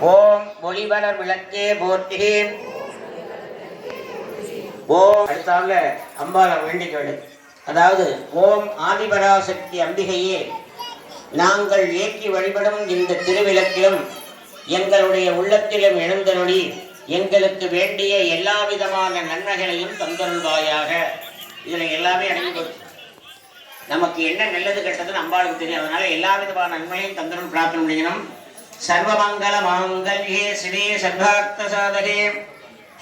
ஓம் ஒளிவளர் விளக்கே போற்றி ஓம் அடுத்தால அம்பால வேண்டிக்க அதாவது ஓம் ஆதிபராசக்தி அம்பிகையே நாங்கள் ஏற்றி வழிபடும் இந்த திருவிளக்கிலும் எங்களுடைய உள்ளத்திலும் எழுந்தருளி எங்களுக்கு வேண்டிய எல்லா விதமான நன்மைகளையும் தந்தருள்வாயாக. இதில் எல்லாமே அடங்கி போச்சு. நமக்கு என்ன நல்லது கெட்டதுன்னு அம்பாளுக்கு தெரியும். அதனால எல்லா விதமான நன்மையும் தந்தருள் பிரார்த்தனை முடியணும் சர்வமங்கல மாங்கல்யே சிவே சர்வார்த்த சாதகே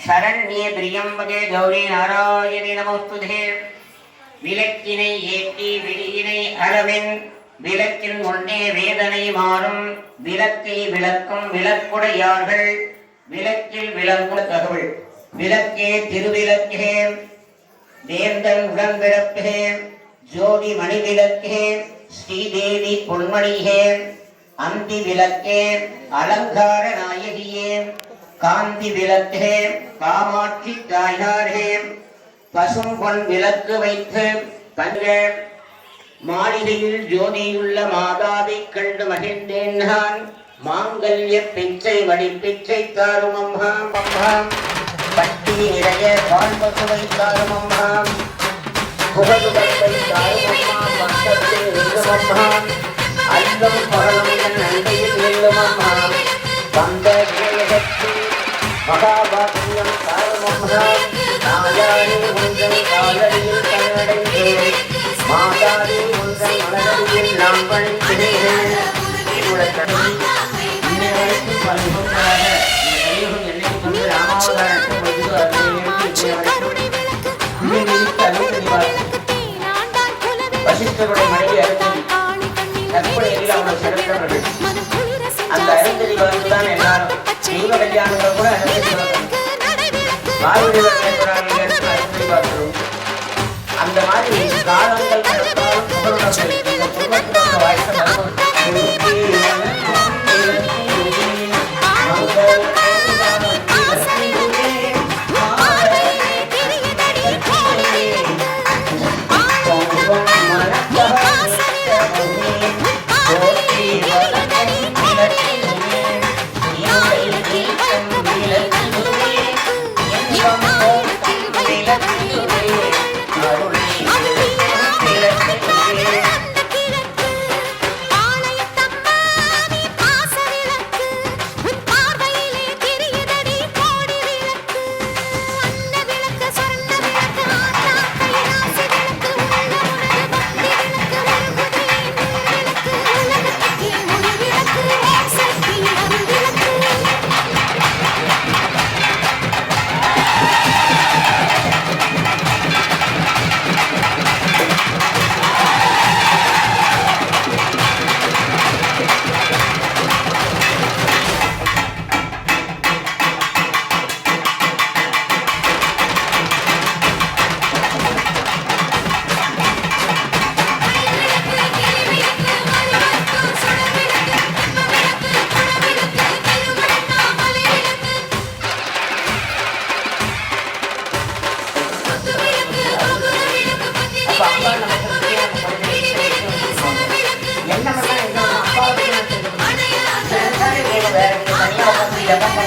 சரண்யே பிரியம்பகே கௌரி நாராயணி நமஸ்துதே. விளக்கினை ஏற்றி விழியினை அளவின் விளக்கின் ஒன்றே வேதனை மாறும். விளக்கை விளக்கும் விளக்குடையார்கள். விளக்கில் விளங்கும் தகவல். விளக்கே திருவிளக்கே. வேந்தன் உடன்பிறப்பே ஜோதி மணி விளக்கே ஸ்ரீதேவி பொன்மணியே அந்தி விளக்கே அலங்கார நாயகியே. காந்தி விளக்கே காமாட்சி தாயாரே. பசும் பொன் விளக்கு வைத்து தங்க மாளிகையில் ஜோதியுள்ள மாதாவை கண்டு மகிழ்ந்தேன் நான். மாங்கல்ய பிச்சை வடி பிச்சை தாரும் அம்மா. அம்மா பட்டி நிறைய பால் பசுவை தாரும் அம்மா. புகழுடம்பை தாரும் அம்மா. பக்கத்தில் நில்லும் அல்லும் பகலும் நில்லும் அம்மா வந்த விஜயகத்தி மகாபாக்கியம் தாரும் அம்மா நாயாரே உங்கள் காலடியில் கண்ணடைந்தேன் மாதாரே உங்கள் மலரடியில் நான் பணிக்கிறேன் என்னுடைய கடவுள் இன்னை வரைக்கும் பல யுகங்களாக இந்த கலியுகம் என்னைக்கு கொண்டு ராமாவதாரத்தை பொழுது அதை எடுத்து இன்னை வரைக்கும் இதை நிறுத்த அனுமதி வசிஷ்டருடைய மனைவி அருந்ததி வந்துதான் எல்லாரும் கல்யாணங்கள் கூட Yeah.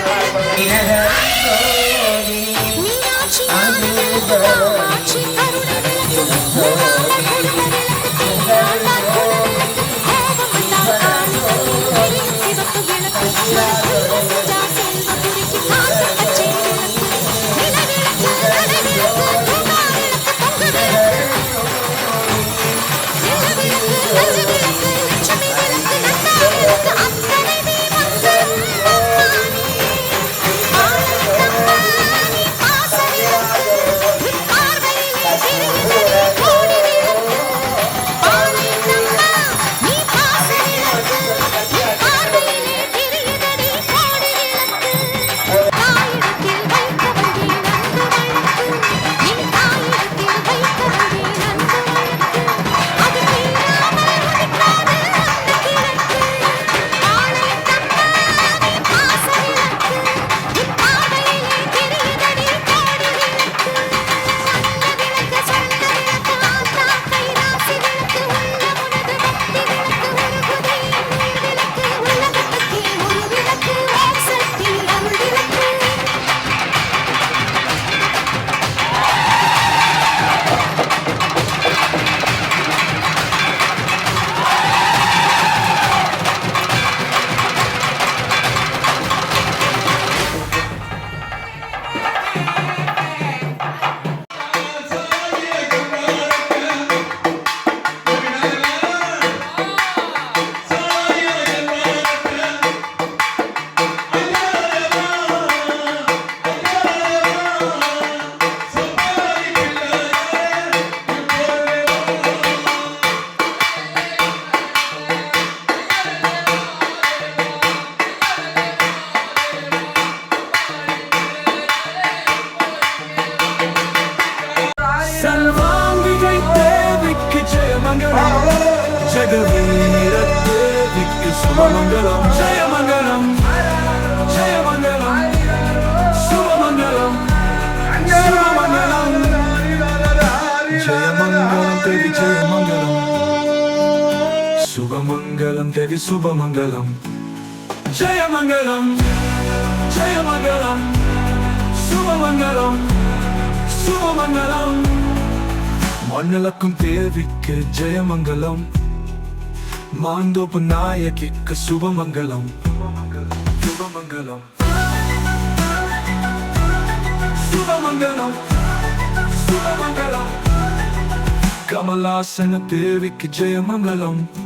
சுபமங்கலம் தேவி சுபமங்கலம். ஜெயமங்கலம் ஜெயமங்கலம் சுபமங்கலம் சுபமங்கலம். மண்ணலக்கும் தேவிக்கு ஜெயமங்கலம். மாந்தோப்பு நாயகிக்கு சுபமங்கலம். சுபமங்கலம். சுபமங்கலம். சுபமங்கலம். கமலாசன தேவிக்கு ஜெயமங்கலம்.